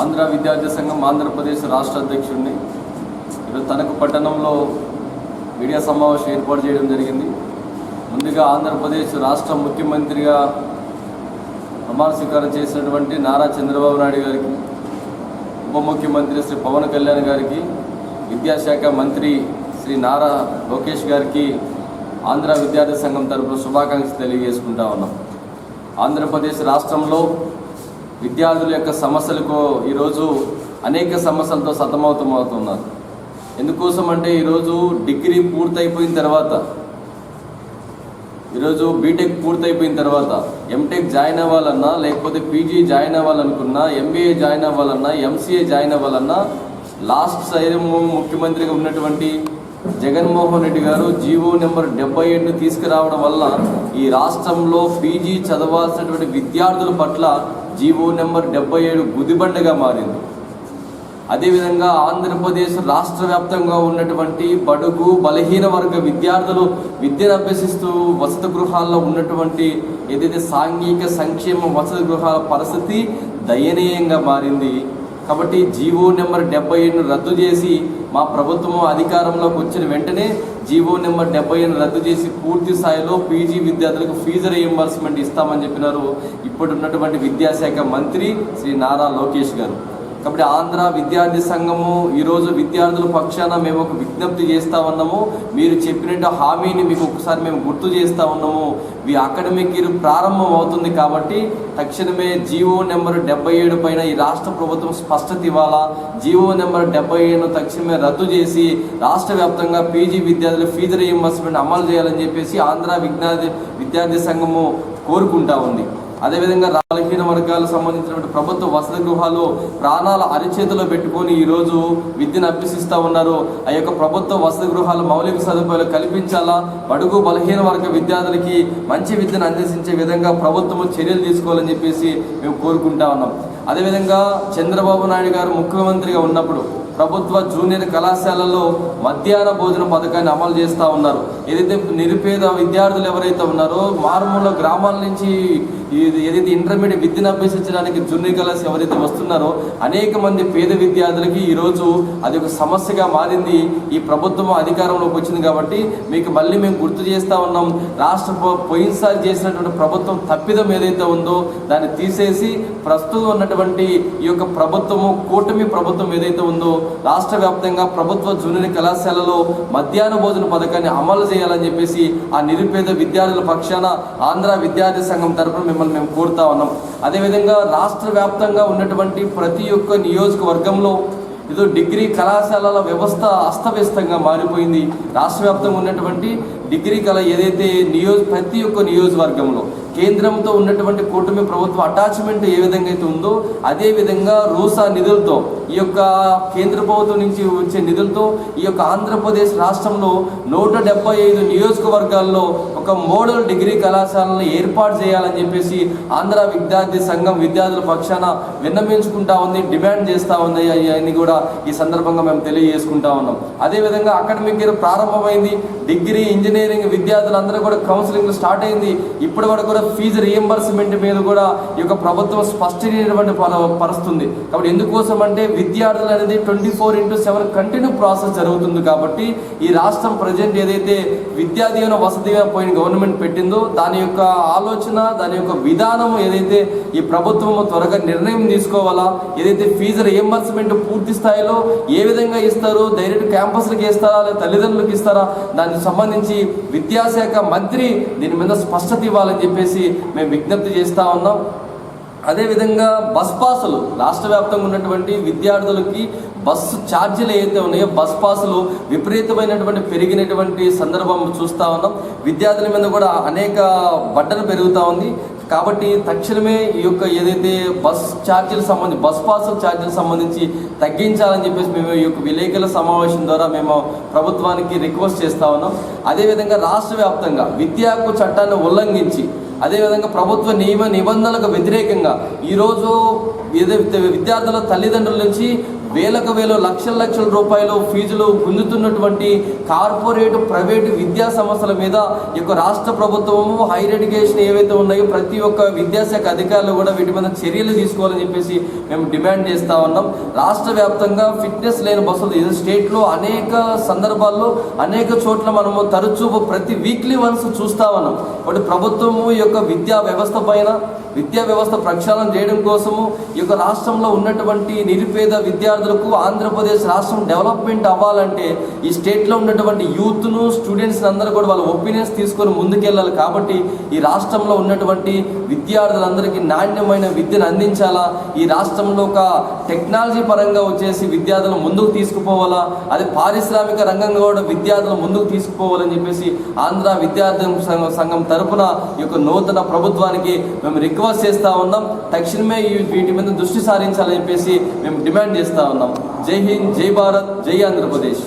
ఆంధ్ర విద్యార్థి సంఘం ఆంధ్రప్రదేశ్ రాష్ట్ర అధ్యక్షుడిని ఈరోజు తనకు పట్టణంలో మీడియా సమావేశం ఏర్పాటు చేయడం జరిగింది. ముందుగా ఆంధ్రప్రదేశ్ రాష్ట్ర ముఖ్యమంత్రిగా ప్రమాణ స్వీకారం చేసినటువంటి నారా చంద్రబాబు నాయుడు గారికి ఉప ముఖ్యమంత్రి శ్రీ పవన్ కళ్యాణ్ గారికి విద్యాశాఖ మంత్రి శ్రీ నారా లోకేష్ గారికి ఆంధ్ర విద్యార్థి సంఘం తరపున శుభాకాంక్షలు తెలియజేసుకుంటా ఉన్నాం. ఆంధ్రప్రదేశ్ రాష్ట్రంలో విద్యార్థుల యొక్క సమస్యలకు ఈరోజు అనేక సమస్యలతో సతమతమవుతున్నారు. ఎందుకోసం అంటే ఈరోజు డిగ్రీ పూర్తయిపోయిన తర్వాత ఈరోజు బీటెక్ పూర్తయిపోయిన తర్వాత ఎంటెక్ జాయిన్ అవ్వాలన్నా లేకపోతే పీజీ జాయిన్ అవ్వాలనుకున్నా ఎంబీఏ జాయిన్ అవ్వాలన్నా ఎంసీఏ జాయిన్ అవ్వాలన్నా లాస్ట్ సైరం ముఖ్యమంత్రిగా ఉన్నటువంటి జగన్మోహన్ రెడ్డి గారు జీవో నెంబర్ డెబ్బై ఏడును తీసుకురావడం వల్ల ఈ రాష్ట్రంలో పీజీ చదవాల్సినటువంటి విద్యార్థుల పట్ల జీవో నెంబర్ డెబ్బై ఏడు గుదిబండగా మారింది. అదేవిధంగా ఆంధ్రప్రదేశ్ రాష్ట్ర వ్యాప్తంగా ఉన్నటువంటి బడుగు బలహీన వర్గ విద్యార్థులు విద్యను అభ్యసిస్తూ వసతి గృహాల్లో ఉన్నటువంటి ఏదైతే సాంఘిక సంక్షేమ వసతి గృహాల పరిస్థితి దయనీయంగా మారింది. కాబట్టి జీవో నెంబర్ డెబ్బై ఏడును రద్దు చేసి మా ప్రభుత్వం అధికారంలోకి వచ్చిన వెంటనే జీవో నెంబర్ డెబ్బై రద్దు చేసి పూర్తి స్థాయిలో పీజీ విద్యార్థులకు ఫీజు రియంబర్స్మెంట్ ఇస్తామని చెప్పినారు. ఇప్పుడున్నటువంటి విద్యాశాఖ మంత్రి శ్రీ నారా లోకేష్ గారు. కాబట్టి ఆంధ్ర విద్యార్థి సంఘము ఈరోజు విద్యార్థుల పక్షాన మేము ఒక విజ్ఞప్తి చేస్తా ఉన్నాము. మీరు చెప్పినట్టు హామీని మీకు ఒకసారి మేము గుర్తు చేస్తా ఉన్నాము. మీ అకాడమిక్ ఇయర్ ప్రారంభం అవుతుంది కాబట్టి తక్షణమే జీవో నెంబర్ డెబ్బై ఏడు పైన ఈ రాష్ట్ర ప్రభుత్వం స్పష్టత ఇవ్వాలా? జీవో నెంబర్ డెబ్బై ఏడును తక్షణమే రద్దు చేసి రాష్ట్ర వ్యాప్తంగా పీజీ విద్యార్థుల ఫీజు రియంబర్స్మెంట్ అమలు చేయాలని చెప్పేసి ఆంధ్ర విజ్ఞాది విద్యార్థి సంఘము కోరుకుంటా ఉంది. అదేవిధంగా బలహీన వర్గాలకు సంబంధించినటువంటి ప్రభుత్వ వసతి గృహాలు ప్రాణాల అరిచేతిలో పెట్టుకొని ఈరోజు విద్యను అభ్యసిస్తూ ఉన్నారు. ఆ యొక్క ప్రభుత్వ వసతి గృహాలు మౌలిక సదుపాయాలు కల్పించాలా? బడుగు బలహీన వర్గ విద్యార్థులకి మంచి విద్యను అందించే విధంగా ప్రభుత్వం చర్యలు తీసుకోవాలని చెప్పేసి మేము కోరుకుంటా ఉన్నాం. అదేవిధంగా చంద్రబాబు నాయుడు గారు ముఖ్యమంత్రిగా ఉన్నప్పుడు ప్రభుత్వ జూనియర్ కళాశాలలో మధ్యాహ్న భోజన పథకాన్ని అమలు చేస్తూ ఉన్నారు. ఏదైతే నిరుపేద విద్యార్థులు ఎవరైతే ఉన్నారో మారుమూల గ్రామాల నుంచి ఏదైతే ఇంటర్మీడియట్ విద్యను అభ్యసించడానికి జూనియర్ కళాశాల ఎవరైతే వస్తున్నారో అనేక మంది పేద విద్యార్థులకి ఈరోజు అది ఒక సమస్యగా మారింది. ఈ ప్రభుత్వం అధికారంలోకి వచ్చింది కాబట్టి మీకు మళ్ళీ మేము గుర్తు చేస్తూ ఉన్నాం. రాష్ట్ర పో- పోయినసారి చేసినటువంటి ప్రభుత్వం తప్పిదం ఏదైతే ఉందో దాన్ని తీసేసి ప్రస్తుతం ఉన్నటువంటి ఈ యొక్క ప్రభుత్వము కూటమి ప్రభుత్వం ఏదైతే ఉందో రాష్ట్ర వ్యాప్తంగా ప్రభుత్వ జూనియర్ కళాశాలలో మధ్యాహ్న భోజన పథకాన్ని అమలు చేయాలని చెప్పేసి ఆ నిరుపేద విద్యార్థుల పక్షాన ఆంధ్ర విద్యార్థి సంఘం తరపున మిమ్మల్ని మేము కోరుతా ఉన్నాం. అదేవిధంగా రాష్ట్ర వ్యాప్తంగా ఉన్నటువంటి ప్రతి ఒక్క నియోజకవర్గంలో ఏదో డిగ్రీ కళాశాలల వ్యవస్థ అస్తవ్యస్తంగా మారిపోయింది. రాష్ట్ర వ్యాప్తంగా ఉన్నటువంటి డిగ్రీ కళ ఏదైతే నియోజ ప్రతి ఒక్క నియోజకవర్గంలో కేంద్రంతో ఉన్నటువంటి కూటమి ప్రభుత్వ అటాచ్మెంట్ ఏ విధంగా అయితే ఉందో అదే విధంగా రూసా నిధులతో ఈ యొక్క కేంద్ర ప్రభుత్వం నుంచి వచ్చే నిధులతో ఈ యొక్క ఆంధ్రప్రదేశ్ రాష్ట్రంలో నూట డెబ్బై ఐదు నియోజకవర్గాల్లో ఒక మోడల్ డిగ్రీ కళాశాలను ఏర్పాటు చేయాలని చెప్పేసి ఆంధ్ర విద్యార్థి సంఘం విద్యార్థుల పక్షాన విన్నవించుకుంటా ఉంది డిమాండ్ చేస్తూ ఉంది అని కూడా ఈ సందర్భంగా మేము తెలియజేసుకుంటా ఉన్నాం. అదేవిధంగా అకాడమిక్ ఇయర్ ప్రారంభమైంది డిగ్రీ ఇంజనీరింగ్ విద్యార్థులందరూ కూడా కౌన్సిలింగ్ స్టార్ట్ అయింది. ఇప్పటి వరకు కూడా ఫీజు రియంబర్స్మెంట్ మీద కూడా ఈ యొక్క ప్రభుత్వం స్పష్టమైనటువంటి పర- పరుస్తుంది. కాబట్టి ఎందుకోసం అంటే విద్యార్థులు అనేది twenty four into seven continue process జరుగుతుంది కాబట్టి ఈ రాష్ట్రం ప్రజెంట్ ఏదైతే విద్యా దీవెన వసతి పోయిన గవర్నమెంట్ పెట్టిందో దాని యొక్క ఆలోచన దాని యొక్క విధానం ఏదైతే ఈ ప్రభుత్వం త్వరగా నిర్ణయం తీసుకోవాలా ఏదైతే ఫీజు రియంబర్స్మెంట్ పూర్తి స్థాయిలో ఏ విధంగా ఇస్తారు డైరెక్ట్ క్యాంపస్లకు ఇస్తారా లేదా తల్లిదండ్రులకు ఇస్తారా దానికి సంబంధించి విద్యాశాఖ మంత్రి దీని మీద స్పష్టత ఇవ్వాలని చెప్పేసి మేము విజ్ఞప్తి చేస్తా ఉన్నాం. అదేవిధంగా బస్ పాసులు రాష్ట్ర వ్యాప్తంగా ఉన్నటువంటి విద్యార్థులకి బస్సు ఛార్జీలు ఏవైతే ఉన్నాయో బస్ పాసులు విపరీతమైనటువంటి పెరిగినటువంటి సందర్భం చూస్తూ ఉన్నాం. విద్యార్థుల మీద కూడా అనేక బట్టలు పెరుగుతూ ఉంది. కాబట్టి తక్షణమే ఈ యొక్క ఏదైతే బస్ ఛార్జీలు సంబంధించి బస్ పాసుల ఛార్జీలు సంబంధించి తగ్గించాలని చెప్పేసి మేము ఈ యొక్క విలేకరుల సమావేశం ద్వారా మేము ప్రభుత్వానికి రిక్వెస్ట్ చేస్తా ఉన్నాం. అదేవిధంగా రాష్ట్ర వ్యాప్తంగా విద్యాకు చట్టాన్ని ఉల్లంఘించి అదేవిధంగా ప్రభుత్వ నియమ నిబంధనలకు వ్యతిరేకంగా ఈరోజు విద్యార్థుల తల్లిదండ్రుల నుంచి వేలకు వేలు లక్షల లక్షల రూపాయలు ఫీజులు పొందుతున్నటువంటి కార్పొరేట్ ప్రైవేటు విద్యా సంస్థల మీద ఈ యొక్క రాష్ట్ర ప్రభుత్వము హైయర్ ఎడ్యుకేషన్ ఏవైతే ఉన్నాయో ప్రతి ఒక్క విద్యాశాఖ అధికారులు కూడా వీటి మీద చర్యలు తీసుకోవాలని చెప్పేసి మేము డిమాండ్ చేస్తా ఉన్నాం. రాష్ట్ర వ్యాప్తంగా ఫిట్నెస్ లేని బస్సులు ఇది స్టేట్లో అనేక సందర్భాల్లో అనేక చోట్ల మనము తరచూ ప్రతి వీక్లీ వన్స్ చూస్తా ఉన్నాం. కాబట్టి ప్రభుత్వము ఈ యొక్క విద్యా వ్యవస్థ పైన విద్యా వ్యవస్థ ప్రక్షాళన చేయడం కోసము ఈ యొక్క రాష్ట్రంలో ఉన్నటువంటి నిరుపేద విద్యార్థులకు ఆంధ్రప్రదేశ్ రాష్ట్రం డెవలప్మెంట్ అవ్వాలంటే ఈ స్టేట్లో ఉన్నటువంటి యూత్ను స్టూడెంట్స్ అందరూ కూడా వాళ్ళ ఒపీనియన్స్ తీసుకొని ముందుకెళ్ళాలి. కాబట్టి ఈ రాష్ట్రంలో ఉన్నటువంటి విద్యార్థులందరికీ నాణ్యమైన విద్యను అందించాలా? ఈ రాష్ట్రంలో ఒక టెక్నాలజీ పరంగా వచ్చేసి విద్యార్థులను ముందుకు తీసుకుపోవాలా? అది పారిశ్రామిక రంగంగా కూడా విద్యార్థులను ముందుకు తీసుకుపోవాలని చెప్పేసి ఆంధ్ర విద్యార్థి సంఘం సంఘం తరపున ఈ యొక్క నూతన ప్రభుత్వానికి మేము రిక్వెస్ట్ చేస్తూ ఉన్నాం. తక్షణమే ఈ వీటి మీద దృష్టి సారించాలని చెప్పేసి మేము డిమాండ్ చేస్తా ఉన్నాం. జై హింద్ జై భారత్ జై ఆంధ్రప్రదేశ్.